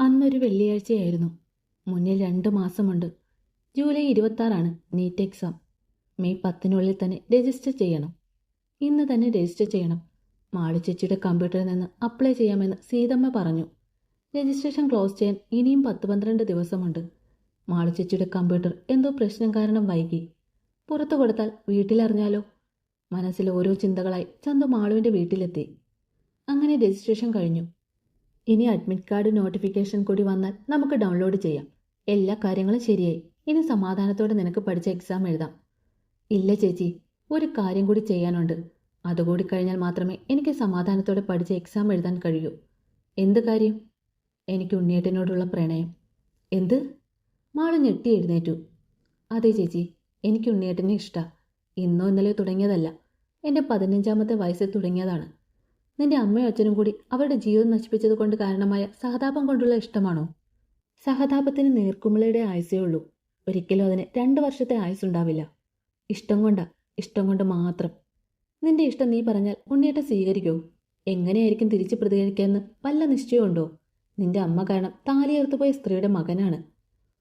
അന്നൊരു വെള്ളിയാഴ്ചയായിരുന്നു. മുന്നിൽ രണ്ട് മാസമുണ്ട്. ജൂലൈ ഇരുപത്താറാണ് നീറ്റ് എക്സാം. മെയ് പത്തിനുള്ളിൽ തന്നെ രജിസ്റ്റർ ചെയ്യണം. ഇന്ന് തന്നെ രജിസ്റ്റർ ചെയ്യണം. മാളു ചേച്ചിയുടെ കമ്പ്യൂട്ടറിൽ നിന്ന് അപ്ലൈ ചെയ്യാമെന്ന് സീതമ്മ പറഞ്ഞു. രജിസ്ട്രേഷൻ ക്ലോസ് ചെയ്യാൻ ഇനിയും പത്ത് പന്ത്രണ്ട് ദിവസമുണ്ട്. മാളു ചേച്ചിയുടെ കമ്പ്യൂട്ടർ എന്തോ പ്രശ്നം കാരണം വൈകി. പുറത്തു കൊടുത്താൽ വീട്ടിലറിഞ്ഞാലോ? മനസ്സിൽ ഓരോ ചിന്തകളായി ചന്തു മാളുവിന്റെ വീട്ടിലെത്തി. അങ്ങനെ രജിസ്ട്രേഷൻ കഴിഞ്ഞു. ഇനി അഡ്മിറ്റ് കാർഡ് നോട്ടിഫിക്കേഷൻ കൂടി വന്നാൽ നമുക്ക് ഡൗൺലോഡ് ചെയ്യാം. എല്ലാ കാര്യങ്ങളും ശരിയായി. ഇനി സമാധാനത്തോടെ നിനക്ക് പഠിച്ച എക്സാം എഴുതാം. ഇല്ല ചേച്ചി ഒരു കാര്യം കൂടി ചെയ്യാനുണ്ട്. അതുകൂടി കഴിഞ്ഞാൽ മാത്രമേ എനിക്ക് സമാധാനത്തോടെ പഠിച്ച എക്സാം എഴുതാൻ കഴിയൂ. എന്ത് കാര്യം? എനിക്ക് ഉണ്ണിയേട്ടനോടുള്ള പ്രണയം. എന്ത്? മാൾ ഞെട്ടി എഴുന്നേറ്റു. അതെ ചേച്ചി എനിക്ക് ഉണ്ണിയേട്ടനെ ഇഷ്ടമാണ് ഇന്നോ ഇന്നലെയോ തുടങ്ങിയതല്ല. എന്റെ പതിനഞ്ചാമത്തെ വയസ്സിൽ തുടങ്ങിയതാണ്. നിന്റെ അമ്മയും അച്ഛനും കൂടി അവരുടെ ജീവിതം നശിപ്പിച്ചത് കൊണ്ട് കാരണമായ സഹതാപം കൊണ്ടുള്ള ഇഷ്ടമാണോ? സഹതാപത്തിന് നേർക്കുമിളയുടെ ആയുസേ ഉള്ളൂ. ഒരിക്കലും അതിന് രണ്ട് വർഷത്തെ ആയുസുണ്ടാവില്ല ഇഷ്ടം കൊണ്ടാ ഇഷ്ടം കൊണ്ട് മാത്രം. നിന്റെ ഇഷ്ടം നീ പറഞ്ഞാൽ ഉണ്ണിയേട്ട സ്വീകരിക്കൂ? എങ്ങനെയായിരിക്കും തിരിച്ചു പ്രതികരിക്കാമെന്ന് വല്ല നിശ്ചയമുണ്ടോ നിന്റെ അമ്മ കാരണം താലിയേർത്തുപോയ സ്ത്രീയുടെ മകനാണ്.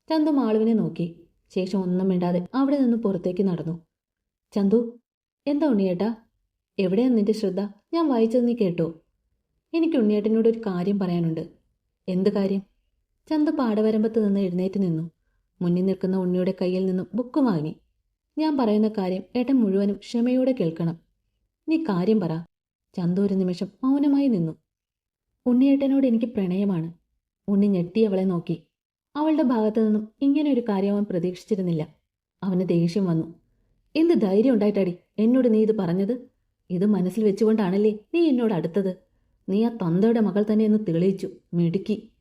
ചന്തു മാളുവിനെ നോക്കി. ശേഷം ഒന്നും മിണ്ടാതെ അവിടെ നിന്ന് പുറത്തേക്ക് നടന്നു. ചന്തു എന്താ ഉണ്ണിയേട്ടാ? എവിടെയാ നിന്റെ ശ്രദ്ധ? ഞാൻ വായിച്ചത് നീ കേട്ടോ. എനിക്ക് ഉണ്ണിയേട്ടനോട് ഒരു കാര്യം പറയാനുണ്ട്. എന്ത് കാര്യം? ചന്ത പാടവരമ്പത്ത് നിന്ന് എഴുന്നേറ്റ് നിന്നു. മുന്നിൽ നിൽക്കുന്ന ഉണ്ണിയുടെ കയ്യിൽ നിന്നും ബുക്ക് വാങ്ങി. ഞാൻ പറയുന്ന കാര്യം ഏട്ടൻ മുഴുവനും ക്ഷമയോടെ കേൾക്കണം. നീ കാര്യം പറ. ചന്ത ഒരു നിമിഷം മൗനമായി നിന്നു. ഉണ്ണിയേട്ടനോട് എനിക്ക് പ്രണയമാണ്. ഉണ്ണി ഞെട്ടി അവളെ നോക്കി. അവളുടെ ഭാഗത്തു നിന്നും ഇങ്ങനെ ഒരു കാര്യം അവൻ പ്രതീക്ഷിച്ചിരുന്നില്ല. അവന് ദേഷ്യം വന്നു. എന്ത് ധൈര്യം ഉണ്ടായിട്ടടി? എന്നോട് നീ ഇത് പറഞ്ഞത്? ഇത് മനസ്സിൽ വെച്ചുകൊണ്ടാണല്ലേ നീ എന്നോട് അടുത്തത്? നീ ആ തന്തയുടെ മകൾ തന്നെ എന്ന് തെളിയിച്ചു. മിടുക്കി.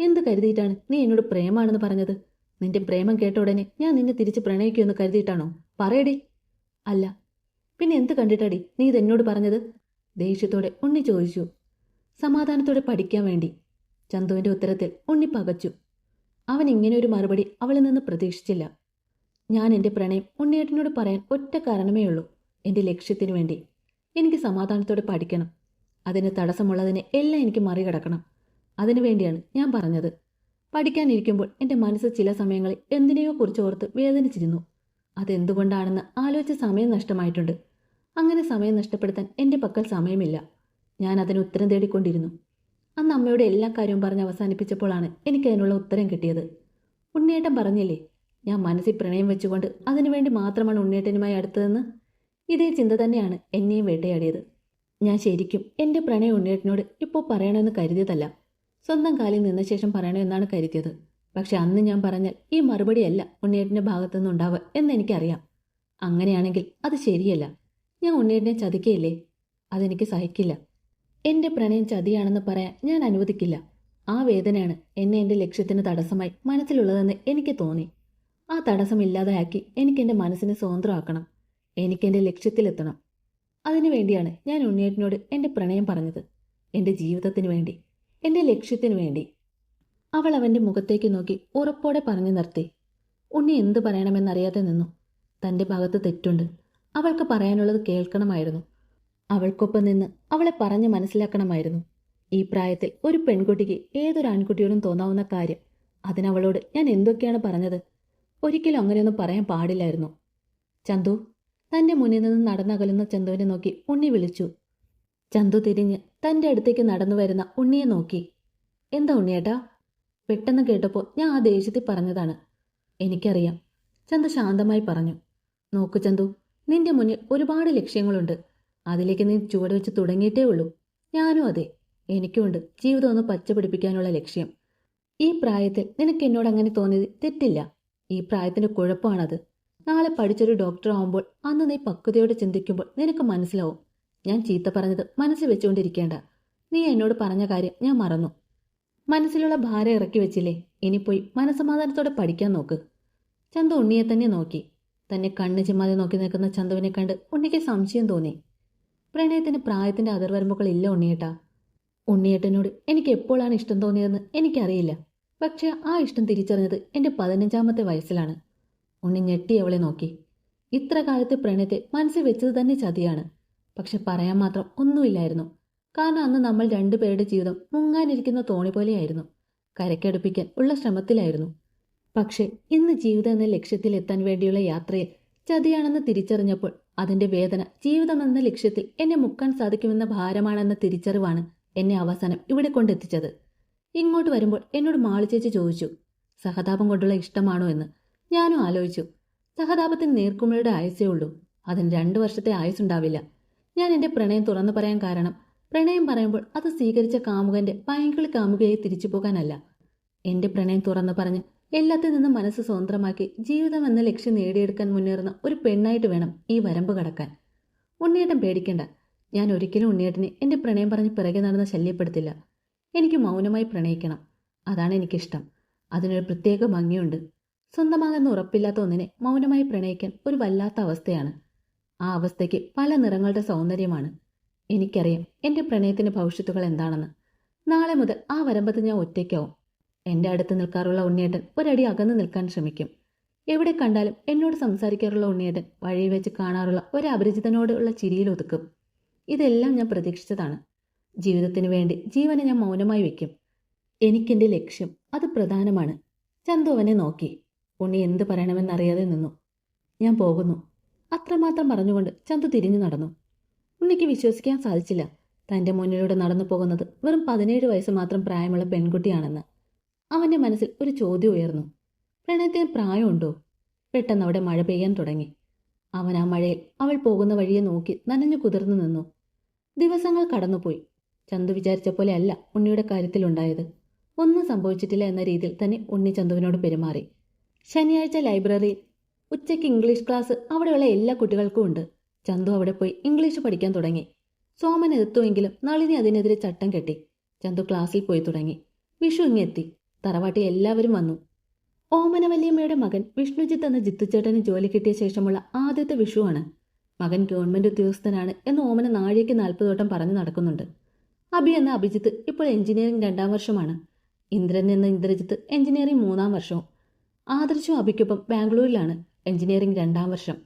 എന്ത് കരുതിയിട്ടാണ് നീ എന്നോട് പ്രേമാണെന്ന് പറഞ്ഞത്? നിന്റെ പ്രേമം കേട്ട ഉടനെ ഞാൻ നിന്നെ തിരിച്ച് പ്രണയിക്കുമെന്ന് കരുതിയിട്ടാണോ? പറയടി. അല്ല. പിന്നെ എന്ത് കണ്ടിട്ടാടി നീ ഇതെന്നോട് പറഞ്ഞത്? ദേഷ്യത്തോടെ ഉണ്ണി ചോദിച്ചു. സമാധാനത്തോടെ പഠിക്കാൻ വേണ്ടി. ചന്തുവിന്റെ ഉത്തരത്തിൽ ഉണ്ണി പകച്ചു. അവൻ ഇങ്ങനെ ഒരു മറുപടി അവളിൽ നിന്ന് പ്രതീക്ഷിച്ചില്ല. ഞാൻ എന്റെ പ്രണയം ഉണ്ണിയേട്ടനോട് പറയാൻ ഒറ്റ കാരണമേ ഉള്ളൂ എന്റെ ലക്ഷ്യത്തിനു വേണ്ടി. എനിക്ക് സമാധാനത്തോടെ പഠിക്കണം. അതിന് തടസ്സമുള്ളതിനെ എല്ലാം എനിക്ക് മറികടക്കണം. അതിനു വേണ്ടിയാണ് ഞാൻ പറഞ്ഞത്. പഠിക്കാനിരിക്കുമ്പോൾ എന്റെ മനസ്സ് ചില സമയങ്ങളിൽ എന്തിനെയോ കുറിച്ച് ഓർത്ത് വേദനിച്ചിരുന്നു. അതെന്തുകൊണ്ടാണെന്ന് ആലോചിച്ച സമയം നഷ്ടമായിട്ടുണ്ട്. അങ്ങനെ സമയം നഷ്ടപ്പെടുത്താൻ എന്റെ പക്കൽ സമയമില്ല. ഞാൻ അതിന് ഉത്തരം തേടിക്കൊണ്ടിരുന്നു. അന്ന് അമ്മയുടെ എല്ലാ കാര്യവും പറഞ്ഞ് അവസാനിപ്പിച്ചപ്പോഴാണ് എനിക്ക് അതിനുള്ള ഉത്തരം കിട്ടിയത്. ഉണ്ണിയേട്ടൻ പറഞ്ഞില്ലേ ഞാൻ മനസ്സിൽ പ്രണയം വെച്ചുകൊണ്ട് അതിനുവേണ്ടി മാത്രമാണ് ഉണ്ണിയേട്ടനുമായി അടുത്തതെന്ന്? ഇതേ ചിന്ത തന്നെയാണ് എന്നെയും വേട്ടയാടിയത്. ഞാൻ ശരിക്കും എന്റെ പ്രണയ ഉണ്ണിയേട്ടനോട് ഇപ്പോൾ പറയണമെന്ന് കരുതിയതല്ല. സ്വന്തം കാലിൽ നിന്ന ശേഷം പറയണമെന്നാണ് കരുതിയത്. പക്ഷെ അന്ന് ഞാൻ പറഞ്ഞാൽ ഈ മറുപടിയല്ല ഉണ്ണിയേട്ടന്റെ ഭാഗത്തുനിന്ന് ഉണ്ടാവുക എന്നെനിക്കറിയാം അങ്ങനെയാണെങ്കിൽ അത് ശരിയല്ല. ഞാൻ ഉണ്ണിയേട്ടനെ ചതിക്കയില്ലേ? അതെനിക്ക് സഹിക്കില്ല. എന്റെ പ്രണയം ചതിയാണെന്ന് പറയാൻ ഞാൻ അനുവദിക്കില്ല. ആ വേദനയാണ് എന്നെ എന്റെ ലക്ഷ്യത്തിന് തടസ്സമായി മനസ്സിലുള്ളതെന്ന് എനിക്ക് തോന്നി. ആ തടസ്സം ഇല്ലാതെയാക്കി എനിക്ക് എന്റെ മനസ്സിനെ സ്വതന്ത്രമാക്കണം. എനിക്ക് എന്റെ ലക്ഷ്യത്തിലെത്തണം അതിനുവേണ്ടിയാണ് ഞാൻ ഉണ്ണിയേട്ടനോട് എന്റെ പ്രണയം പറഞ്ഞത്. എന്റെ ജീവിതത്തിന് വേണ്ടി എന്റെ ലക്ഷ്യത്തിനു വേണ്ടി. അവൾ അവന്റെ മുഖത്തേക്ക് നോക്കി ഉറപ്പോടെ പറഞ്ഞു നിർത്തി. ഉണ്ണി എന്ത് പറയണമെന്നറിയാതെ നിന്നു. തന്റെ ഭാഗത്ത് തെറ്റുണ്ട്. അവൾക്ക് പറയാനുള്ളത് കേൾക്കണമായിരുന്നു. അവൾക്കൊപ്പം നിന്ന് അവളെ പറഞ്ഞ് മനസ്സിലാക്കണമായിരുന്നു. ഈ പ്രായത്തിൽ ഒരു പെൺകുട്ടിക്ക് ഏതൊരു ആൺകുട്ടിയോടും തോന്നാവുന്ന കാര്യം. അതിനവളോട് ഞാൻ എന്തൊക്കെയാണ് പറഞ്ഞത്? ഒരിക്കലും അങ്ങനെയൊന്നും പറയാൻ പാടില്ലായിരുന്നു. ചന്തു തന്റെ മുന്നിൽ നിന്ന് നടന്നകലുന്ന ചന്തുവിനെ നോക്കി ഉണ്ണി വിളിച്ചു. ചന്തു തിരിഞ്ഞ് തന്റെ അടുത്തേക്ക് നടന്നു വരുന്ന ഉണ്ണിയെ നോക്കി. എന്താ ഉണ്ണിയേട്ടാ? പെട്ടെന്ന് കേട്ടപ്പോൾ ഞാൻ ആ ദേഷ്യത്തിൽ പറഞ്ഞതാണ്. എനിക്കറിയാം ചന്തു ശാന്തമായി പറഞ്ഞു. നോക്കു ചന്തു നിന്റെ മുന്നിൽ ഒരുപാട് ലക്ഷ്യങ്ങളുണ്ട്. അതിലേക്ക് നീ ചുവട് വെച്ച് തുടങ്ങിയിട്ടേ ഉള്ളൂ. ഞാനും അതെ എനിക്കുമുണ്ട് ജീവിതം ഒന്ന് പച്ചപിടിപ്പിക്കാനുള്ള ലക്ഷ്യം. ഈ പ്രായത്തിൽ നിനക്ക് എന്നോട് അങ്ങനെ തോന്നിയത് തെറ്റില്ല. ഈ പ്രായത്തിന്റെ കുഴപ്പമാണത്. നാളെ പഠിച്ചൊരു ഡോക്ടർ ആവുമ്പോൾ അന്ന് നീ പക്വതയോടെ ചിന്തിക്കുമ്പോൾ നിനക്ക് മനസ്സിലാവും. ഞാൻ ചീത്ത പറഞ്ഞത് മനസ്സിൽ വെച്ചുകൊണ്ടിരിക്കേണ്ട. നീ എന്നോട് പറഞ്ഞ കാര്യം ഞാൻ മറന്നു. മനസ്സിലുള്ള ഭാരം ഇറക്കി വെച്ചില്ലേ? ഇനി പോയി മനസമാധാനത്തോടെ പഠിക്കാൻ നോക്ക്. ചന്തു ഉണ്ണിയെ തന്നെ നോക്കി. തന്നെ കണ്ണ് ചിമ്മാതെ നോക്കി നിൽക്കുന്ന ചന്തുവിനെ കണ്ട് ഉണ്ണിക്ക് സംശയം തോന്നി. പ്രണയത്തിന് പ്രായത്തിന്റെ അതിർവരമ്പുകൾ ഇല്ല ഉണ്ണിയേട്ടാ. ഉണ്ണിയേട്ടനോട് എനിക്ക് എപ്പോഴാണ് ഇഷ്ടം തോന്നിയതെന്ന് എനിക്കറിയില്ല. പക്ഷെ ആ ഇഷ്ടം തിരിച്ചറിഞ്ഞത് എന്റെ പതിനഞ്ചാമത്തെ വയസ്സിലാണ്. ഉണ്ണി ഞെട്ടി അവളെ നോക്കി. ഇത്ര കാലത്തെ പ്രണയത്തെ മനസ്സിൽ വെച്ചത് തന്നെ ചതിയാണ്. പക്ഷെ പറയാൻ മാത്രം ഒന്നുമില്ലായിരുന്നു. കാരണം അന്ന് നമ്മൾ രണ്ടുപേരുടെ ജീവിതം മുങ്ങാനിരിക്കുന്ന തോണി പോലെയായിരുന്നു. കരക്കടുപ്പിക്കാൻ ഉള്ള ശ്രമത്തിലായിരുന്നു. പക്ഷെ ഇന്ന് ജീവിതം എന്ന ലക്ഷ്യത്തിലെത്താൻ വേണ്ടിയുള്ള യാത്രയിൽ ചതിയാണെന്ന് തിരിച്ചറിഞ്ഞപ്പോൾ അതിന്റെ വേദന ജീവിതം എന്ന ലക്ഷ്യത്തിൽ എന്നെ മുക്കാൻ സാധിക്കുമെന്ന ഭാരമാണെന്ന തിരിച്ചറിവാണ് എന്നെ അവസാനം ഇവിടെ കൊണ്ടെത്തിച്ചത്. ഇങ്ങോട്ട് വരുമ്പോൾ എന്നോട് മാളിച്ചേച്ചി ചേച്ചി ചോദിച്ചു സഹതാപം കൊണ്ടുള്ള ഇഷ്ടമാണോ എന്ന്? ഞാനും ആലോചിച്ചു. സഹതാപത്തിന് നേർക്കുമഴയുടെ ആയുസേ ഉള്ളൂ. അതിന് രണ്ടു വർഷത്തെ ആയുസുണ്ടാവില്ല ഞാൻ എന്റെ പ്രണയം തുറന്നു പറയാൻ കാരണം പ്രണയം പറയുമ്പോൾ അത് സ്വീകരിച്ച കാമുകന്റെ പൈങ്കിളി കാമുകയെ തിരിച്ചു പോകാനല്ല. എന്റെ പ്രണയം തുറന്നു പറഞ്ഞ് എല്ലാത്തിൽ നിന്നും മനസ്സ് സ്വതന്ത്രമാക്കി ജീവിതം എന്ന ലക്ഷ്യം നേടിയെടുക്കാൻ മുന്നേറുന്ന ഒരു പെണ്ണായിട്ട് വേണം ഈ വരമ്പ് കടക്കാൻ. ഉണ്ണിയേട്ടൻ പേടിക്കേണ്ട. ഞാൻ ഒരിക്കലും ഉണ്ണിയേട്ടനെ എന്റെ പ്രണയം പറഞ്ഞ് പിറകെ നടന്ന് ശല്യപ്പെടുത്തില്ല. എനിക്ക് മൗനമായി പ്രണയിക്കണം. അതാണ് എനിക്കിഷ്ടം. അതിനൊരു പ്രത്യേക ഭംഗിയുണ്ട്. സ്വന്തമാകുന്ന ഉറപ്പില്ലാത്ത ഒന്നിനെ മൗനമായി പ്രണയിക്കാൻ ഒരു വല്ലാത്ത അവസ്ഥയാണ്. ആ അവസ്ഥയ്ക്ക് പല നിറങ്ങളുടെ സൗന്ദര്യമാണ്. എനിക്കറിയാം എന്റെ പ്രണയത്തിന്റെ ഭവിഷ്യത്തുകൾ എന്താണെന്ന്. നാളെ മുതൽ ആ വരമ്പത്ത് ഞാൻ ഒറ്റയ്ക്കാവും. എന്റെ അടുത്ത് നിൽക്കാറുള്ള ഉണ്ണിയേട്ടൻ ഒരടി അകന്നു നിൽക്കാൻ ശ്രമിക്കും. എവിടെ കണ്ടാലും എന്നോട് സംസാരിക്കാറുള്ള ഉണ്ണിയേട്ടൻ വഴിയിൽ വെച്ച് കാണാറുള്ള ഒരു അപരിചിതനോടുള്ള ചിരിയിൽ ഒതുക്കും. ഇതെല്ലാം ഞാൻ പ്രതീക്ഷിച്ചതാണ്. ജീവിതത്തിന് വേണ്ടി ജീവനെ ഞാൻ മൗനമായി വെക്കും എനിക്കെന്റെ ലക്ഷ്യം അത് പ്രധാനമാണ്. ചന്തു അവനെ നോക്കി. ഉണ്ണി എന്ത് പറയണമെന്നറിയാതെ നിന്നു. ഞാൻ പോകുന്നു. അത്രമാത്രം പറഞ്ഞുകൊണ്ട് ചന്തു തിരിഞ്ഞു നടന്നു. ഉണ്ണിക്ക് വിശ്വസിക്കാൻ സാധിച്ചില്ല. തന്റെ മുന്നിലൂടെ നടന്നു പോകുന്നത് വെറും പതിനേഴ് വയസ്സ് മാത്രം പ്രായമുള്ള പെൺകുട്ടിയാണെന്ന്. അവന്റെ മനസ്സിൽ ഒരു ചോദ്യം ഉയർന്നു. പ്രണയത്തിന് പ്രായമുണ്ടോ? പെട്ടെന്ന് അവിടെ മഴ പെയ്യാൻ തുടങ്ങി. അവൻ ആ മഴയിൽ അവൾ പോകുന്ന വഴിയെ നോക്കി നനഞ്ഞു കുതിർന്നു നിന്നു. ദിവസങ്ങൾ കടന്നുപോയി. ചന്തു വിചാരിച്ച പോലെ അല്ല ഉണ്ണിയുടെ കാര്യത്തിലുണ്ടായത്. ഒന്നും സംഭവിച്ചിട്ടില്ല എന്ന രീതിയിൽ തന്നെ ഉണ്ണി ചന്തുവിനോട് പെരുമാറി. ശനിയാഴ്ച ലൈബ്രറിയിൽ ഉച്ചയ്ക്ക് ഇംഗ്ലീഷ് ക്ലാസ് അവിടെയുള്ള എല്ലാ കുട്ടികൾക്കും ഉണ്ട്. ചന്തു അവിടെ പോയി ഇംഗ്ലീഷ് പഠിക്കാൻ തുടങ്ങി. സോമൻ എത്തുമെങ്കിലും നളിനി അതിനെതിരെ ചട്ടം കെട്ടി. ചന്തു ക്ലാസ്സിൽ പോയി തുടങ്ങി. വിഷു ഇങ്ങെത്തി തറവാട്ടി എല്ലാവരും വന്നു. ഓമന വല്യമ്മയുടെ മകൻ വിഷ്ണുജിത്ത് എന്ന ജിത്തുചേട്ടന് ജോലി കിട്ടിയ ശേഷമുള്ള ആദ്യത്തെ വിഷുവാണ്. മകൻ ഗവൺമെന്റ് ഉദ്യോഗസ്ഥനാണ് എന്ന് ഓമന നാഴികയ്ക്ക് നാൽപ്പത് വട്ടം പറഞ്ഞു നടക്കുന്നുണ്ട്. അബി എന്ന അഭിജിത്ത് ഇപ്പോൾ എഞ്ചിനീയറിംഗ് രണ്ടാം വർഷമാണ്. ഇന്ദ്രൻ എന്ന ഇന്ദ്രജിത്ത് എഞ്ചിനീയറിംഗ് മൂന്നാം വർഷവും. ആദർശും അഭിക്കൊപ്പം ബാംഗ്ലൂരിലാണ് എഞ്ചിനീയറിംഗ് രണ്ടാം വർഷം.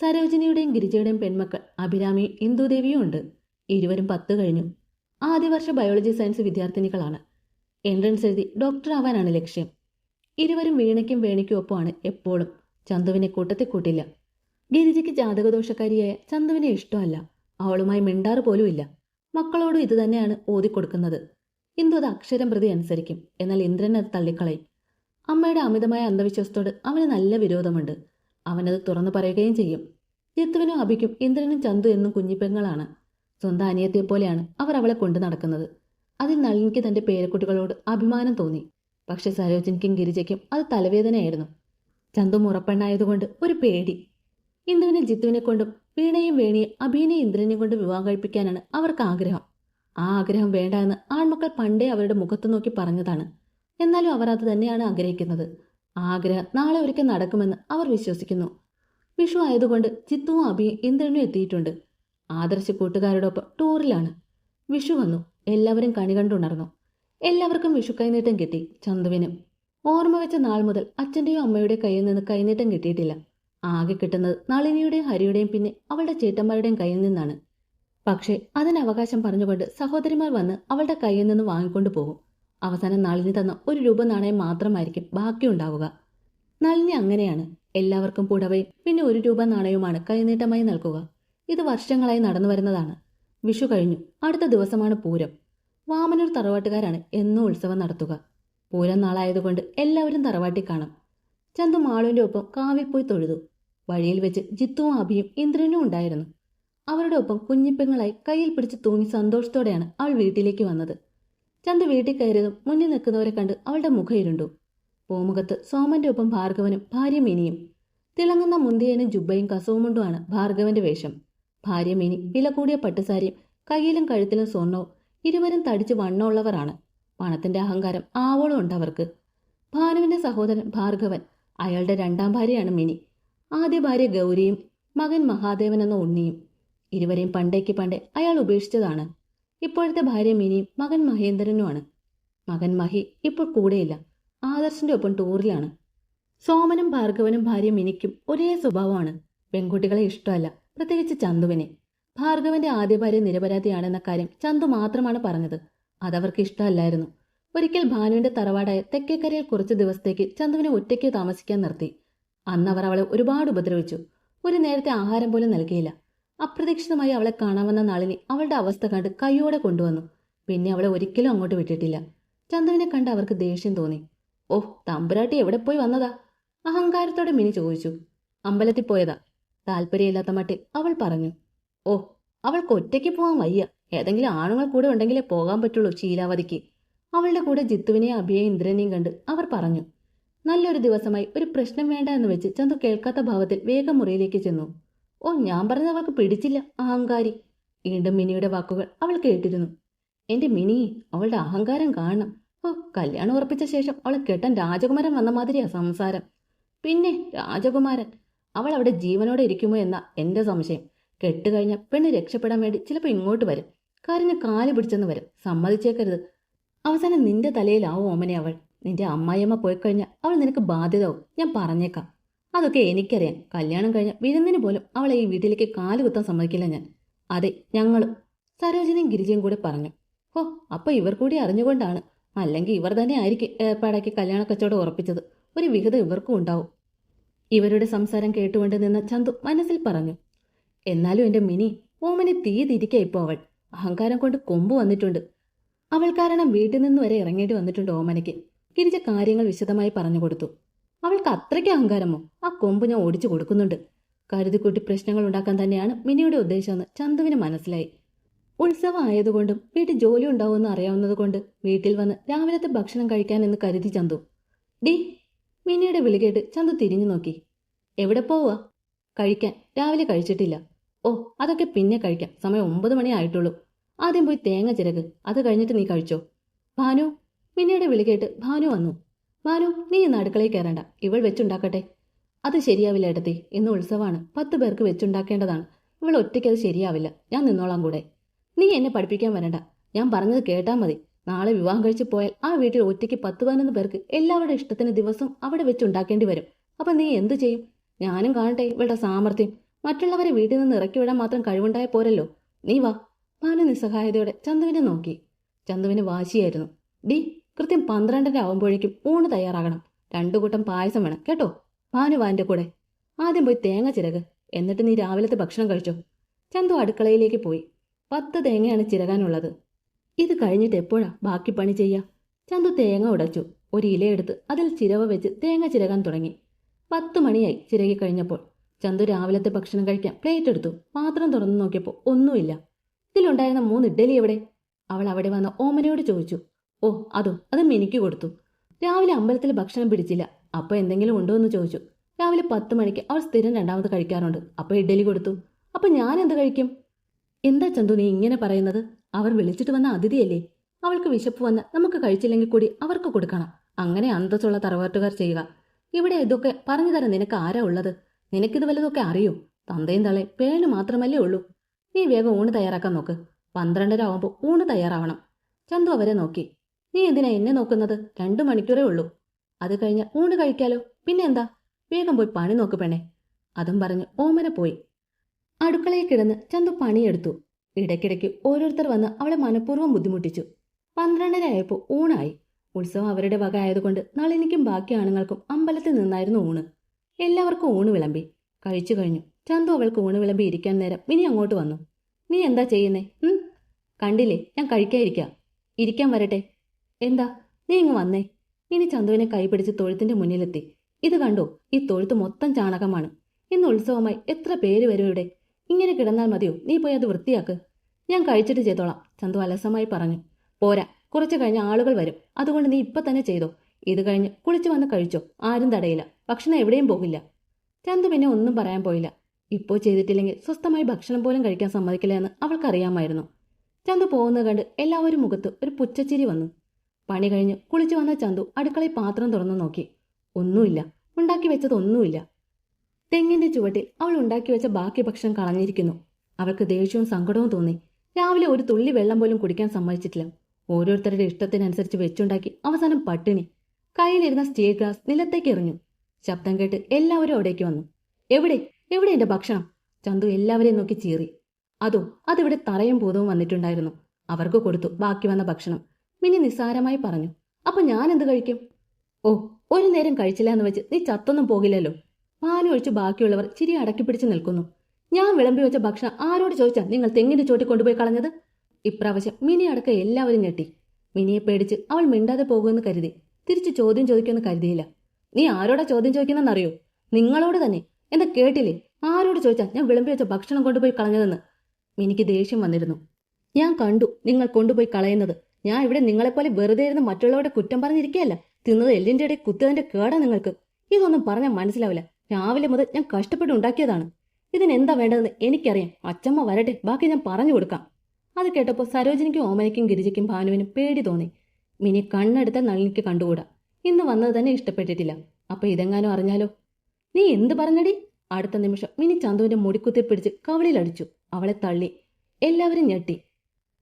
സരോജിനിയുടെയും ഗിരിജയുടെയും പെൺമക്കൾ അഭിരാമി ഇന്ദുദേവിയും ഉണ്ട്. ഇരുവരും പത്ത് കഴിഞ്ഞു. ആദ്യ വർഷ ബയോളജി സയൻസ് വിദ്യാർത്ഥിനികളാണ്. എൻട്രൻസ് എഴുതി ഡോക്ടർ ആവാനാണ് ലക്ഷ്യം. ഇരുവരും വീണയ്ക്കും വേണിക്കും ഒപ്പമാണ് എപ്പോഴും. ചന്തുവിനെ കൂട്ടത്തിൽ കൂട്ടില്ല. ഗിരിജയ്ക്ക് ജാതകദോഷക്കാരിയായ ചന്തുവിനെ ഇഷ്ടമല്ല. അവളുമായി മിണ്ടാറ് പോലുമില്ല. മക്കളോടും ഇതുതന്നെയാണ് ഓതിക്കൊടുക്കുന്നത്. ഇന്ദു അത് അക്ഷരം പ്രതി അനുസരിക്കും. എന്നാൽ ഇന്ദ്രൻ അത് തള്ളിക്കളയും. അമ്മയുടെ അമിതമായ അന്ധവിശ്വാസത്തോട് അവന് നല്ല വിരോധമുണ്ട്. അവനത് തുറന്നു പറയുകയും ചെയ്യും. ജിത്തുവിനും അഭിക്കും ഇന്ദ്രനും ചന്തു എന്നും കുഞ്ഞിപ്പെങ്ങളാണ്. സ്വന്തം അനിയത്തെ പോലെയാണ് അവർ അവളെ കൊണ്ടു നടക്കുന്നത്. അതിൽ നളിനിക്ക് തന്റെ പേരക്കുട്ടികളോട് അഭിമാനം തോന്നി. പക്ഷെ സരോജിനിക്കും ഗിരിജയ്ക്കും അത് തലവേദനയായിരുന്നു. ചന്തു മുറപ്പെണ്ണായതുകൊണ്ട് ഒരു പേടി. ഇന്ദുവിനെ ജിത്തുവിനെ കൊണ്ടും വീണയും വേണിയെ അഭിനെ ഇന്ദ്രനെയും കൊണ്ട് വിവാഹം കഴിപ്പിക്കാനാണ് അവർക്ക് ആഗ്രഹം. ആ ആഗ്രഹം വേണ്ട എന്ന് ആൺമക്കൾ പണ്ടേ അവരുടെ മുഖത്ത് നോക്കി പറഞ്ഞതാണ്. എന്നാലും അവർ അത് തന്നെയാണ് ആഗ്രഹിക്കുന്നത്. ആഗ്രഹം നാളെ ഒരിക്കൽ നടക്കുമെന്ന് അവർ വിശ്വസിക്കുന്നു. വിഷു ആയതുകൊണ്ട് ചിത്തുവും അഭിയും ഇന്ദ്രനും എത്തിയിട്ടുണ്ട്. ആദർശ കൂട്ടുകാരോടൊപ്പം ടൂറിലാണ്. വിഷു വന്നു. എല്ലാവരും കണി കണ്ടുണർന്നു. എല്ലാവർക്കും വിഷു കൈനീട്ടം കിട്ടി ചന്തുവിനും. ഓർമ്മ വെച്ച നാൾ മുതൽ അച്ഛന്റെയും അമ്മയുടെയും കയ്യിൽ നിന്ന് കൈനീട്ടം കിട്ടിയിട്ടില്ല. ആകെ കിട്ടുന്നത് നളിനിയുടെയും ഹരിയുടെയും പിന്നെ അവളുടെ ചേട്ടന്മാരുടെയും കയ്യിൽ നിന്നാണ്. പക്ഷേ അതിനവകാശം പറഞ്ഞുകൊണ്ട് സഹോദരിമാർ വന്ന് അവളുടെ കയ്യിൽ നിന്ന് വാങ്ങിക്കൊണ്ടു പോകും. അവസാനം നളിനി തന്ന ഒരു രൂപ നാണയം മാത്രമായിരിക്കും ബാക്കിയുണ്ടാവുക. നളിനി അങ്ങനെയാണ്. എല്ലാവർക്കും പുടവയും പിന്നെ ഒരു രൂപ നാണയവുമാണ് കൈനീട്ടമായി നൽകുക. ഇത് വർഷങ്ങളായി നടന്നു വരുന്നതാണ്. വിഷു കഴിഞ്ഞു. അടുത്ത ദിവസമാണ് പൂരം. വാമനൂർ തറവാട്ടുകാരാണ് എന്നും ഉത്സവം നടത്തുക. പൂരം നാളായതുകൊണ്ട് എല്ലാവരും തറവാട്ടിൽ കാണും. ചന്തു മാളുവിന്റെ ഒപ്പം കാവിൽ പോയി തൊഴുതു. വഴിയിൽ വെച്ച് ജിത്തുവും അഭിയും ഇന്ദ്രനും ഉണ്ടായിരുന്നു. അവരുടെ ഒപ്പം കുഞ്ഞിപ്പെങ്ങളായി കയ്യിൽ പിടിച്ച് തൂങ്ങി സന്തോഷത്തോടെയാണ് അവൾ വീട്ടിലേക്ക് വന്നത്. ചന്തു വീട്ടിൽ കയറിയതും മുന്നിൽ നിൽക്കുന്നവരെ കണ്ട് അവളുടെ മുഖം ഇരുണ്ടു. പൂമുഖത്ത് സോമന്റെ ഒപ്പം ഭാർഗവനും ഭാര്യ മിനിയും. തിളങ്ങുന്ന മുന്തിയനും ജുബയും കസവുമുണ്ടുമാണ് ഭാർഗവന്റെ വേഷം. ഭാര്യ മിനി വില കൂടിയ പട്ടുസാരിയും കയ്യിലും കഴുത്തിലും സ്വർണവും ഇരുവരും തടിച്ച് വണ്ണമുള്ളവരാണ്. പണത്തിന്റെ അഹങ്കാരം ആവോളം ഉണ്ട് അവർക്ക്. ഭാനുവിന്റെ സഹോദരൻ ഭാർഗവൻ അയാളുടെ രണ്ടാം ഭാര്യയാണ് മിനി. ആദ്യ ഭാര്യ ഗൗരിയും മകൻ മഹാദേവൻ എന്ന ഉണ്ണിയും. ഇരുവരെയും പണ്ടേക്ക് പണ്ടേ അയാൾ ഉപേക്ഷിച്ചതാണ്. ഇപ്പോഴത്തെ ഭാര്യ മിനിയും മകൻ മഹേന്ദ്രനുമാണ്. മകൻ മഹി ഇപ്പോൾ കൂടെയില്ല. ആദർശിന്റെ ഒപ്പം ടൂറിലാണ്. സോമനും ഭാർഗവനും ഭാര്യ മിനിക്കും ഒരേ സ്വഭാവമാണ്. പെൺകുട്ടികളെ ഇഷ്ടമല്ല പ്രത്യേകിച്ച് ചന്തുവിനെ. ഭാർഗവന്റെ ആദ്യ ഭാര്യ നിരപരാധിയാണെന്ന കാര്യം ചന്തു മാത്രമാണ് പറഞ്ഞത്. അതവർക്ക് ഇഷ്ടമല്ലായിരുന്നു. ഒരിക്കൽ ഭാനുവിന്റെ തറവാടായ തെക്കേക്കരയിൽ കുറച്ചു ദിവസത്തേക്ക് ചന്തുവിനെ ഒറ്റയ്ക്ക് താമസിക്കാൻ നിർത്തി. അന്നവർ അവളെ ഒരുപാട് ഉപദ്രവിച്ചു. ഒരു നേരത്തെ ആഹാരം പോലും നൽകിയില്ല. അപ്രതീക്ഷിതമായി അവളെ കാണാൻ വന്ന നാളിനെ അവളുടെ അവസ്ഥ കണ്ട് കൈയോടെ കൊണ്ടുവന്നു. പിന്നെ അവളെ ഒരിക്കലും അങ്ങോട്ട് വിട്ടിട്ടില്ല. ചന്ദ്രനെ കണ്ട് അവർക്ക് ദേഷ്യം തോന്നി. ഓഹ് തമ്പുരാട്ടി എവിടെ പോയി വന്നതാ? അഹങ്കാരത്തോടെ മിനി ചോദിച്ചു. അമ്പലത്തിൽ പോയതാ. താല്പര്യമില്ലാത്ത മട്ടിൽ അവൾ പറഞ്ഞു. ഓ അവൾക്ക് ഒറ്റയ്ക്ക് പോകാൻ വയ്യ. ഏതെങ്കിലും ആണുങ്ങൾ കൂടെ ഉണ്ടെങ്കിലേ പോകാൻ പറ്റുള്ളൂ ശീലാവതിക്ക്. അവളുടെ കൂടെ ജിത്തുവിനെയും അഭിയെയും ഇന്ദ്രനെയും കണ്ട് അവർ പറഞ്ഞു. നല്ലൊരു ദിവസമായി ഒരു പ്രശ്നം വേണ്ട എന്ന് വെച്ച് ചന്തു കേൾക്കാത്ത ഭാവത്തിൽ വേഗം മുറിയിലേക്ക് ചെന്നു. ഓ ഞാൻ പറഞ്ഞത് അവൾക്ക് പിടിച്ചില്ല അഹങ്കാരി. വീണ്ടും മിനിയുടെ വാക്കുകൾ അവൾ കേട്ടിരുന്നു. എന്റെ മിനി അവളുടെ അഹങ്കാരം കാണണം. ഓ കല്യാണം ഉറപ്പിച്ച ശേഷം അവളെ കെട്ടാൻ രാജകുമാരൻ വന്ന മാതിരിയാ സംസാരം. പിന്നെ രാജകുമാരൻ അവൾ അവിടെ ജീവനോടെ ഇരിക്കുമോ എന്ന എന്റെ സംശയം. കെട്ടുകഴിഞ്ഞ പെണ്ണ് രക്ഷപ്പെടാൻ വേണ്ടി ചിലപ്പോൾ ഇങ്ങോട്ട് വരും. കാരണം കാൽ പിടിച്ചെന്ന് വരും. സമ്മതിച്ചേക്കരുത്. അവസാനം നിന്റെ തലയിലാവും ഓമനെ അവൾ. നിന്റെ അമ്മായിയമ്മ പോയി കഴിഞ്ഞാൽ അവൾ നിനക്ക് ബാധ്യതയാവും ഞാൻ പറഞ്ഞേക്കാം. അതൊക്കെ എനിക്കറിയാം. കല്യാണം കഴിഞ്ഞ വിരുന്നിന് പോലും അവളെ ഈ വീട്ടിലേക്ക് കാൽ കുത്താൻ സമ്മതിക്കില്ല ഞാൻ. അതെ ഞങ്ങളും. സരോജിനിയും ഗിരിജയും കൂടെ പറഞ്ഞു. ഓ അപ്പൊ ഇവർ കൂടി അറിഞ്ഞുകൊണ്ടാണ്. അല്ലെങ്കിൽ ഇവർ തന്നെ ആയിരിക്കും ഏർപ്പാടാക്കി കല്യാണ കച്ചവടം ഉറപ്പിച്ചത്. ഒരു വിഹിതം ഇവർക്കും ഉണ്ടാവും. ഇവരുടെ സംസാരം കേട്ടുകൊണ്ട് നിന്ന ചന്തു മനസ്സിൽ പറഞ്ഞു. എന്നാലും എന്റെ മിനി ഓമനെ തീ തിരിക്ക ഇപ്പോ അവൾ. അഹങ്കാരം കൊണ്ട് കൊമ്പ് വന്നിട്ടുണ്ട്. അവൾ കാരണം വീട്ടിൽ നിന്ന് വരെ ഇറങ്ങേണ്ടി വന്നിട്ടുണ്ട് ഓമനയ്ക്ക്. ഗിരിജ കാര്യങ്ങൾ വിശദമായി പറഞ്ഞു കൊടുത്തു. അവൾക്ക് അത്രയ്ക്ക് അഹങ്കാരമോ? ആ കൊമ്പ് ഞാൻ ഓടിച്ചു കൊടുക്കുന്നുണ്ട്. കരുതിക്കൂട്ടി പ്രശ്നങ്ങൾ ഉണ്ടാക്കാൻ തന്നെയാണ് മിനിയുടെ ഉദ്ദേശമെന്ന് ചന്തുവിന് മനസ്സിലായി. ഉത്സവം ആയതുകൊണ്ടും വീട്ടിൽ ജോലി ഉണ്ടാവുമെന്ന് അറിയാവുന്നതുകൊണ്ട് വീട്ടിൽ വന്ന് രാവിലത്തെ ഭക്ഷണം കഴിക്കാൻ എന്ന് കരുതി ചന്തു. ഡി മിനിയുടെ വിളി കേട്ട് ചന്തു തിരിഞ്ഞു നോക്കി. എവിടെ പോവാ കഴിക്കാൻ. രാവിലെ കഴിച്ചിട്ടില്ല. ഓ അതൊക്കെ പിന്നെ കഴിക്കാം. സമയം ഒമ്പത് മണി ആയിട്ടുള്ളൂ. ആദ്യം പോയി തേങ്ങ ചിരക് അത് കഴിഞ്ഞിട്ട് നീ കഴിച്ചോ? ഭാനു മിനിയുടെ വിളി കേട്ട് ഭാനു വന്നു. ഭാനു നീ ഇന്ന് അടുക്കളയിൽ കയറണ്ട. ഇവൾ വെച്ചുണ്ടാക്കട്ടെ. അത് ശരിയാവില്ല ഏട്ടത്തി. ഇന്ന് ഉത്സവമാണ്. പത്ത് പേർക്ക് വെച്ചുണ്ടാക്കേണ്ടതാണ്. ഇവൾ ഒറ്റയ്ക്ക് അത് ശരിയാവില്ല. ഞാൻ നിന്നോളാം കൂടെ. നീ എന്നെ പഠിപ്പിക്കാൻ വരണ്ട. ഞാൻ പറഞ്ഞത് കേട്ടാൽ മതി. നാളെ വിവാഹം കഴിച്ച് പോയാൽ ആ വീട്ടിൽ ഒറ്റയ്ക്ക് പത്ത് പതിനൊന്ന് പേർക്ക് എല്ലാവരുടെ ഇഷ്ടത്തിന് ദിവസം അവിടെ വെച്ചുണ്ടാക്കേണ്ടി വരും. അപ്പം നീ എന്തു ചെയ്യും? ഞാനും കാണട്ടെ ഇവളുടെ സാമർഥ്യം. മറ്റുള്ളവരെ വീട്ടിൽ നിന്ന് ഇറക്കി വിടാൻ മാത്രം കഴിവുണ്ടായ പോരല്ലോ. നീ വാ. മാനു നിസ്സഹായതയോടെ ചന്തുവിനെ നോക്കി. ചന്തുവിന് വാശിയായിരുന്നു. ഡി കൃത്യം പന്ത്രണ്ടര ആവുമ്പോഴേക്കും ഊണ് തയ്യാറാകണം. രണ്ടു കൂട്ടം പായസം വേണം കേട്ടോ? ഭാനുവാന്റെ കൂടെ. ആദ്യം പോയി തേങ്ങ ചിരക്. എന്നിട്ട് നീ രാവിലത്തെ ഭക്ഷണം കഴിച്ചോ. ചന്തു അടുക്കളയിലേക്ക് പോയി. പത്ത് തേങ്ങയാണ് ചിരകാനുള്ളത്. ഇത് കഴിഞ്ഞിട്ട് എപ്പോഴാ ബാക്കി പണി ചെയ്യാ? ചന്തു തേങ്ങ ഉടച്ചു. ഒരു ഇലയെടുത്ത് അതിൽ ചിരവ വെച്ച് തേങ്ങ ചിരകാൻ തുടങ്ങി. പത്ത് മണിയായി ചിരകി കഴിഞ്ഞപ്പോൾ. ചന്തു രാവിലത്തെ ഭക്ഷണം കഴിക്കാൻ പ്ലേറ്റ് എടുത്തു. പാത്രം തുറന്നു നോക്കിയപ്പോൾ ഒന്നുമില്ല. ഇതിലുണ്ടായിരുന്ന മൂന്ന് ഇഡ്ഡലി എവിടെ? അവൾ അവിടെ വന്ന ഓമനയോട് ചോദിച്ചു. ഓ അതോ അത് മിനിക്ക് കൊടുത്തു. രാവിലെ അമ്പലത്തിൽ ഭക്ഷണം പിടിച്ചില്ല. അപ്പോൾ എന്തെങ്കിലും ഉണ്ടോ എന്ന് ചോദിച്ചു. രാവിലെ പത്ത് മണിക്ക് അവൾ സ്ഥിരം രണ്ടാമത് കഴിക്കാറുണ്ട്. അപ്പോൾ ഇഡ്ഡലി കൊടുത്തു. അപ്പോൾ ഞാൻ എന്ത് കഴിക്കും? എന്താ ചന്തു നീ ഇങ്ങനെ പറയുന്നത്? അവർ വിളിച്ചിട്ട് വന്ന അതിഥിയല്ലേ? അവൾക്ക് വിശപ്പ് വന്ന് നമുക്ക് കഴിച്ചില്ലെങ്കിൽ കൂടി അവർക്ക് കൊടുക്കണം. അങ്ങനെ അന്തസ്സുള്ള തറവാട്ടുകാർ ചെയ്യുക. ഇവിടെ ഇതൊക്കെ പറഞ്ഞു തരാൻ നിനക്ക് ആരാ ഉള്ളത്? നിനക്കിത് വല്ലതൊക്കെ അറിയൂ? തന്തയും തളയും പേന് മാത്രമല്ലേ ഉള്ളൂ. നീ വേഗം ഊണ് തയ്യാറാക്കാൻ നോക്ക്. പന്ത്രണ്ടര ആവുമ്പോൾ ഊണ് തയ്യാറാവണം. ചന്തു അവരെ നോക്കി. നീ എന്തിനാ എന്നെ നോക്കുന്നത്? രണ്ടു മണിക്കൂറേ ഉള്ളൂ. അത് കഴിഞ്ഞ് ഊണ് കഴിക്കാലോ? പിന്നെ എന്താ? വേഗം പോയി പണി നോക്ക് പെണ്ണെ. അതും പറഞ്ഞ് ഓമന പോയി. അടുക്കളയിൽ കിടന്ന് ചന്തു പണിയെടുത്തു. ഇടയ്ക്കിടയ്ക്ക് ഓരോരുത്തർ വന്ന് അവളെ മനഃപൂർവം ബുദ്ധിമുട്ടിച്ചു. പന്ത്രണ്ടര ആയപ്പോൾ ഊണായി. ഉത്സവം അവരുടെ വക ആയതുകൊണ്ട് നളിനിക്കും ബാക്കി ആണുങ്ങൾക്കും അമ്പലത്തിൽ നിന്നായിരുന്നു ഊണ്. എല്ലാവർക്കും ഊണ് വിളമ്പി. കഴിച്ചു കഴിഞ്ഞു. ചന്തു അവൾക്ക് ഊണ് വിളമ്പി ഇരിക്കാൻ നേരം ഇനി അങ്ങോട്ട് വന്നു. നീ എന്താ ചെയ്യുന്നേ? കണ്ടില്ലേ? ഞാൻ കഴിക്കാതിരിക്കാം. ഇരിക്കാൻ വരട്ടെ. എന്താ? നീ ഇങ്ങ് വന്നേ. ഇനി ചന്തുവിനെ കൈപിടിച്ച് തൊഴുത്തിന്റെ മുന്നിലെത്തി. ഇത് കണ്ടോ? ഈ തൊഴുത്ത് മൊത്തം ചാണകമാണ്. ഇന്ന് ഉത്സവമായി എത്ര പേര് വരും ഇവിടെ? ഇങ്ങനെ കിടന്നാൽ മതിയോ? നീ പോയി അത് വൃത്തിയാക്ക്. ഞാൻ കഴിച്ചിട്ട് ചെയ്തോളാം ചന്തു അലസമായി പറഞ്ഞു. പോരാ കുറച്ചു കഴിഞ്ഞ് ആളുകൾ വരും. അതുകൊണ്ട് നീ ഇപ്പൊ തന്നെ ചെയ്തോ. ഇത് കഴിഞ്ഞ് കുളിച്ചു വന്ന് കഴിച്ചോ. ആരും തടയില്ല. ഭക്ഷണം എവിടെയും പോകില്ല. ചന്തു പിന്നെ ഒന്നും പറയാൻ പോയില്ല. ഇപ്പോൾ ചെയ്തിട്ടില്ലെങ്കിൽ സ്വസ്ഥമായി ഭക്ഷണം പോലും കഴിക്കാൻ സമ്മതിക്കില്ല എന്ന് അവൾക്കറിയാമായിരുന്നു. ചന്തു പോകുന്നത് കണ്ട് എല്ലാവരും മുഖത്ത് ഒരു പുച്ചച്ചിരി വന്നു. പണി കഴിഞ്ഞ് കുളിച്ചു വന്ന ചന്തു അടുക്കളയിൽ പാത്രം തുറന്നു നോക്കി. ഒന്നുമില്ല. ഉണ്ടാക്കി വെച്ചതൊന്നുമില്ല തെങ്ങിന്റെ ചുവട്ടിൽ അവൾ ഉണ്ടാക്കി വെച്ച ബാക്കി ഭക്ഷണം കളഞ്ഞിരിക്കുന്നു. അവൾക്ക് ദേഷ്യവും സങ്കടവും തോന്നി. രാവിലെ ഒരു തുള്ളി വെള്ളം പോലും കുടിക്കാൻ സമ്മതിച്ചിട്ടില്ല. ഓരോരുത്തരുടെ ഇഷ്ടത്തിനനുസരിച്ച് വെച്ചുണ്ടാക്കി അവസാനം പട്ടിണി. കയ്യിലിരുന്ന സ്റ്റീൽ ഗ്ലാസ് നിലത്തേക്ക് എറിഞ്ഞു. ശബ്ദം കേട്ട് എല്ലാവരും അവിടേക്ക് വന്നു. എവിടെ? എവിടെ എന്റെ ഭക്ഷണം? ചന്തു എല്ലാവരെയും നോക്കി ചീറി. അതോ അതിവിടെ തറയും ഭൂതവും വന്നിട്ടുണ്ടായിരുന്നു. അവർക്ക് കൊടുത്തു ബാക്കി വന്ന ഭക്ഷണം. മിനി നിസ്സാരമായി പറഞ്ഞു അപ്പൊ ഞാൻ എന്ത് കഴിക്കും? ഓ ഒരു നേരം കഴിച്ചില്ല എന്ന് വെച്ച് നീ ചത്തൊന്നും പോകില്ലല്ലോ. പാലൊഴിച്ച് ബാക്കിയുള്ളവർ ചിരി അടക്കി പിടിച്ച് നിൽക്കുന്നു. ഞാൻ വിളമ്പി വെച്ച ഭക്ഷണം ആരോട് ചോദിച്ചാൽ നിങ്ങൾ തെങ്ങിന്റെ ചോട്ടി കൊണ്ടുപോയി കളഞ്ഞത്? ഇപ്രാവശ്യം മിനി അടക്കം എല്ലാവരും ഞെട്ടി. മിനിയെ പേടിച്ച് അവൾ മിണ്ടാതെ പോകുമെന്ന് കരുതി. തിരിച്ചു ചോദ്യം ചോദിക്കുമെന്ന് കരുതിയില്ല. നീ ആരോടാ ചോദ്യം ചോദിക്കുന്നറിയോ നിങ്ങളോട് തന്നെ. എന്താ കേട്ടില്ലേ? ആരോട് ചോദിച്ചാൽ ഞാൻ വിളമ്പി വെച്ച ഭക്ഷണം കൊണ്ടുപോയി കളഞ്ഞതെന്ന്? മിനിക്ക് ദേഷ്യം വന്നിരുന്നു. ഞാൻ കണ്ടു നിങ്ങൾ കൊണ്ടുപോയി കളയുന്നത്. ഞാൻ ഇവിടെ നിങ്ങളെപ്പോലെ വെറുതെ ഇരുന്ന് മറ്റുള്ളവരുടെ കുറ്റം പറഞ്ഞിരിക്കുകയല്ല. തിന്നത് എല്ലിന്റെ ഇടയിൽ കുത്തിയതിന്റെ കേടാ നിങ്ങൾക്ക്. ഇതൊന്നും പറഞ്ഞാൽ മനസ്സിലാവില്ല. രാവിലെ മുതൽ ഞാൻ കഷ്ടപ്പെട്ട് ഉണ്ടാക്കിയതാണ്. ഇതിനെന്താ വേണ്ടതെന്ന് എനിക്കറിയാം. അച്ചമ്മ വരട്ടെ. ബാക്കി ഞാൻ പറഞ്ഞു കൊടുക്കാം. അത് കേട്ടപ്പോൾ സരോജിനിക്കും ഓമനയ്ക്കും ഗിരിജയ്ക്കും ഭാനുവിനും പേടി തോന്നി. മിനി കണ്ണെടുത്ത നളിനിക്ക് കണ്ടുകൂടാ. ഇന്ന് വന്നത് തന്നെ ഇഷ്ടപ്പെട്ടിട്ടില്ല. അപ്പൊ ഇതെങ്ങാനും അറിഞ്ഞാലോ? നീ എന്ത് പറഞ്ഞടി? അടുത്ത നിമിഷം മിനി ചന്തുവിന്റെ മുടിക്കുത്തി പിടിച്ച് കവളിലടിച്ചു. അവളെ തള്ളി. എല്ലാവരും ഞെട്ടി.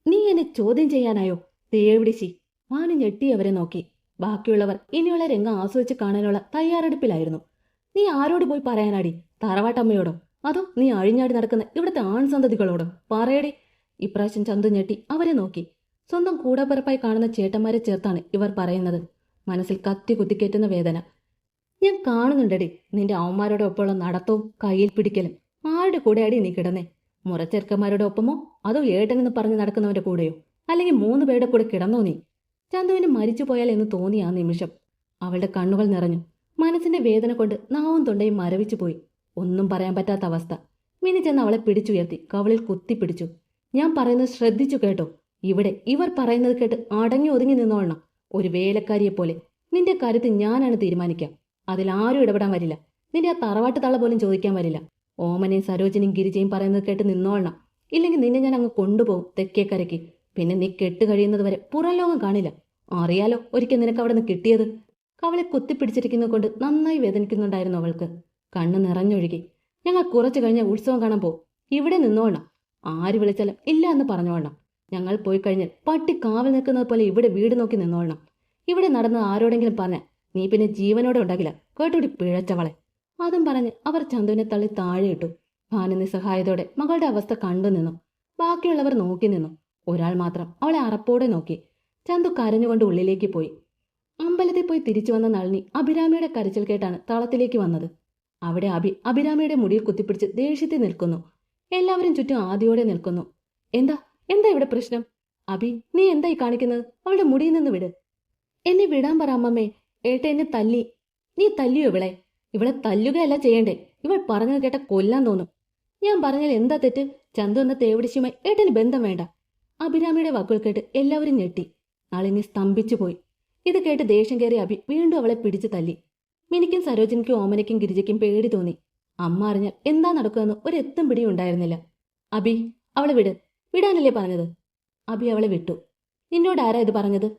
നീ എന്നെ ചോദ്യം ചെയ്യാനായോ? ദേവിടിശി മാനു ഞെട്ടി അവരെ നോക്കി. ബാക്കിയുള്ളവർ ഇനിയുള്ള രംഗം ആസ്വദിച്ച് കാണാനുള്ള തയ്യാറെടുപ്പിലായിരുന്നു. നീ ആരോട് പോയി പറയാനാടി? തറവാട്ടമ്മയോടോ അതോ നീ അഴിഞ്ഞാടി നടക്കുന്ന ഇവിടുത്തെ ആൺസന്തതികളോടോ? പറയടി. ഇപ്രാവശ്യം ചന്തു ഞെട്ടി അവരെ നോക്കി. സ്വന്തം കൂടപ്പിറപ്പായി കാണുന്ന ചേട്ടന്മാരെ ചേർത്താണ് ഇവർ പറയുന്നത്. മനസ്സിൽ കത്തി കുത്തിക്കേറ്റുന്ന വേദന. ഞാൻ കാണുന്നുണ്ടടി. നിന്റെ അവന്മാരുടെ ഒപ്പമുള്ള നടത്തവും കയ്യിൽ പിടിക്കലും. ആരുടെ കൂടെയാടി നീ കിടന്നേ? മുറച്ചെറുക്കന്മാരുടെ ഒപ്പമോ? അതോ ഏട്ടനെന്ന് പറഞ്ഞ് നടക്കുന്നവന്റെ കൂടെയോ? അല്ലെങ്കിൽ മൂന്ന് പേരുടെ കൂടെ കിടന്നോ നീ? ചന്തുവിന് മരിച്ചു പോയാൽ എന്ന് തോന്നി ആ നിമിഷം അവളുടെ കണ്ണുകൾ നിറഞ്ഞു. മനസ്സിന്റെ വേദന കൊണ്ട് നാവും തൊണ്ടയും മരവിച്ചു പോയി. ഒന്നും പറയാൻ പറ്റാത്ത അവസ്ഥ. മിനി ചെന്ന് അവളെ പിടിച്ചുയർത്തി കവളിൽ കുത്തിപ്പിടിച്ചു ഞാൻ പറയുന്നത് ശ്രദ്ധിച്ചു കേട്ടോ. ഇവിടെ ഇവർ പറയുന്നത് കേട്ട് അടങ്ങി ഒതുങ്ങി നിന്നോളണം. ഒരു വേലക്കാരിയെ പോലെ. നിന്റെ കാര്യത്തിൽ ഞാനാണ് തീരുമാനിക്കാം അതിലാരും ഇടപെടാൻ വരില്ല. നിന്റെ ആ തറവാട്ട് തള്ള പോലും ചോദിക്കാൻ വരില്ല. ഓമനെയും സരോജനയും ഗിരിജയും പറയുന്നത് കേട്ട് നിന്നോളണം. ഇല്ലെങ്കിൽ നിന്നെ ഞാൻ അങ്ങ് കൊണ്ടുപോകും തെക്കേക്കരയ്ക്ക്. പിന്നെ നീ കെട്ട് കഴിയുന്നത് വരെ പുറം ലോകം കാണില്ല. അറിയാലോ ഒരിക്കൽ നിനക്ക് അവിടെ നിന്ന് കിട്ടിയത്? കവളെ കുത്തിപ്പിടിച്ചിരിക്കുന്നത് കൊണ്ട് നന്നായി വേദനിക്കുന്നുണ്ടായിരുന്നു അവൾക്ക്. കണ്ണ് നിറഞ്ഞൊഴുകി. ഞങ്ങൾ കുറച്ചു കഴിഞ്ഞ ഉത്സവം കാണാൻ പോ. ഇവിടെ നിന്നോണം ആര് വിളിച്ചാലും ഇല്ല എന്ന് പറഞ്ഞോണം ഞങ്ങൾ പോയി കഴിഞ്ഞാൽ പട്ടി കാവൽ നിൽക്കുന്നത് പോലെ ഇവിടെ വീട് നോക്കി നിന്നോളണം ഇവിടെ നടന്നത് ആരോടെങ്കിലും പറഞ്ഞ നീ പിന്നെ ജീവനോടെ ഉണ്ടാകില്ല കേട്ടോടി പിഴച്ചവളെ. അതും പറഞ്ഞ് അവർ ചന്തുവിനെ തള്ളി താഴെയിട്ടു. ഭാനു നിസ്സഹായതോടെ മകളുടെ അവസ്ഥ കണ്ടു നിന്നു. ബാക്കിയുള്ളവർ നോക്കി നിന്നു. ഒരാൾ മാത്രം അവളെ അറപ്പോടെ നോക്കി. ചന്തു കരഞ്ഞുകൊണ്ട് ഉള്ളിലേക്ക് പോയി. അമ്പലത്തിൽ പോയി തിരിച്ചു വന്ന നളിനി അഭിരാമിയുടെ കരച്ചിൽ കേട്ടാണ് തളത്തിലേക്ക് വന്നത്. അവിടെ അഭി അഭിരാമിയുടെ മുടിയിൽ കുത്തിപ്പിടിച്ച് ദേഷ്യത്തിൽ നിൽക്കുന്നു. എല്ലാവരും ചുറ്റും ആദ്യോടെ നിൽക്കുന്നു. എന്താ? എന്താ ഇവിടെ പ്രശ്നം? അഭി നീ എന്തായി കാണിക്കുന്നത്? അവളുടെ മുടിയിൽ നിന്ന് വിട്. എന്നെ വിടാൻ പറ അമ്മമ്മേ. ഏട്ട എന്നെ തല്ലി. നീ തല്ലിയോ ഇവളെ? ഇവളെ തല്ലുകയല്ല ചെയ്യണ്ടേ. ഇവൾ പറഞ്ഞത് കേട്ട കൊല്ലാൻ തോന്നും. ഞാൻ പറഞ്ഞാൽ എന്താ തെറ്റ്? ചന്തു എന്ന തേവടിശിയുമായി ഏട്ടന് ബന്ധം വേണ്ട. അഭിരാമിയുടെ വാക്കുകൾ കേട്ട് എല്ലാവരും ഞെട്ടി. നളിനി സ്തംഭിച്ചു പോയി. ഇത് കേട്ട് ദേഷ്യം കയറി അഭി വീണ്ടും അവളെ പിടിച്ചു തല്ലി. മിനിക്കും സരോജനിക്കും ഓമനയ്ക്കും ഗിരിജയ്ക്കും പേടി തോന്നി. അമ്മ അറിഞ്ഞാൽ എന്താ നടക്കുമെന്ന് ഒരെത്തും പിടിയും ഉണ്ടായിരുന്നില്ല. അഭി അവളെ വിട്. വിടാനല്ലേ പറഞ്ഞത്? അഭി അവളെ വിട്ടു. നിന്നോട് ആരാ ഇത് പറഞ്ഞത്?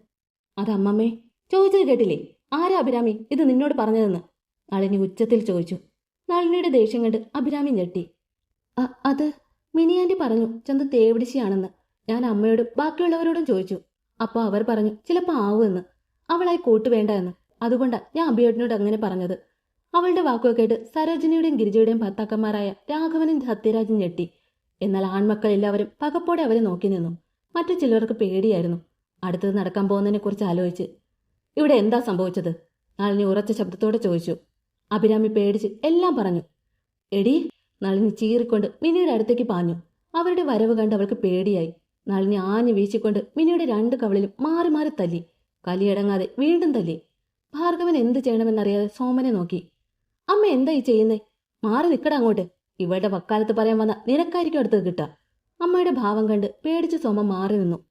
അത് അമ്മമ്മേ ചോദിച്ചത് കേട്ടില്ലേ? ആരാ അഭിരാമി ഇത് നിന്നോട് പറഞ്ഞതെന്ന്? നളിനി ഉച്ചത്തിൽ ചോദിച്ചു. നളിനിയുടെ ദേഷ്യം കണ്ട് അഭിരാമി ഞെട്ടി. "അ- അത് മിനിയാന്റെ പറഞ്ഞു ചന്ത തേവിടിശിയാണെന്ന്. ഞാൻ അമ്മയോടും ബാക്കിയുള്ളവരോടും ചോദിച്ചു. അപ്പോൾ അവർ പറഞ്ഞു ചിലപ്പോൾ ആവുമെന്ന് അവളായി കൂട്ട് വേണ്ട എന്ന്. അതുകൊണ്ടാ ഞാൻ അഭിയോട്ടിനോട് അങ്ങനെ പറഞ്ഞത്. അവളുടെ വാക്കുകൾ കേട്ട് സരോജിനിയുടെയും ഗിരിജയുടെയും ഭർത്താക്കന്മാരായ രാഘവനും സത്യരാജും ഞെട്ടി. എന്നാൽ ആൺമക്കൾ എല്ലാവരും പകപ്പോടെ അവരെ നോക്കി നിന്നു. മറ്റു ചിലർക്ക് പേടിയായിരുന്നു. അടുത്തത് നടക്കാൻ പോകുന്നതിനെ കുറിച്ച് ആലോചിച്ച്. ഇവിടെ എന്താ സംഭവിച്ചത്? നളിനി ഉറച്ച ശബ്ദത്തോടെ ചോദിച്ചു. അഭിരാമി പേടിച്ച് എല്ലാം പറഞ്ഞു. എടി നളിനി ചീറിക്കൊണ്ട് മിനിയുടെ അടുത്തേക്ക് പാഞ്ഞു. അവരുടെ വരവ് കണ്ട് അവൾക്ക് പേടിയായി. നളിനി ആഞ്ഞു വീശിക്കൊണ്ട് മിനിയുടെ രണ്ട് കവളിലും മാറി മാറി തല്ലി. കലിയടങ്ങാതെ വീണ്ടും തല്ലി. ഭാർഗവൻ എന്ത് ചെയ്യണമെന്നറിയാതെ സോമനെ നോക്കി. അമ്മ എന്താ ഈ ചെയ്യുന്നേ? മാറി നിൽക്കട അങ്ങോട്ട്. ഇവളുടെ വക്കാലത്ത് പറയാൻ വന്ന നിനക്കായിരിക്കും അടുത്തത് കിട്ടുക. അമ്മയുടെ ഭാവം കണ്ട് പേടിച്ച് സോമൻ മാറി നിന്നു.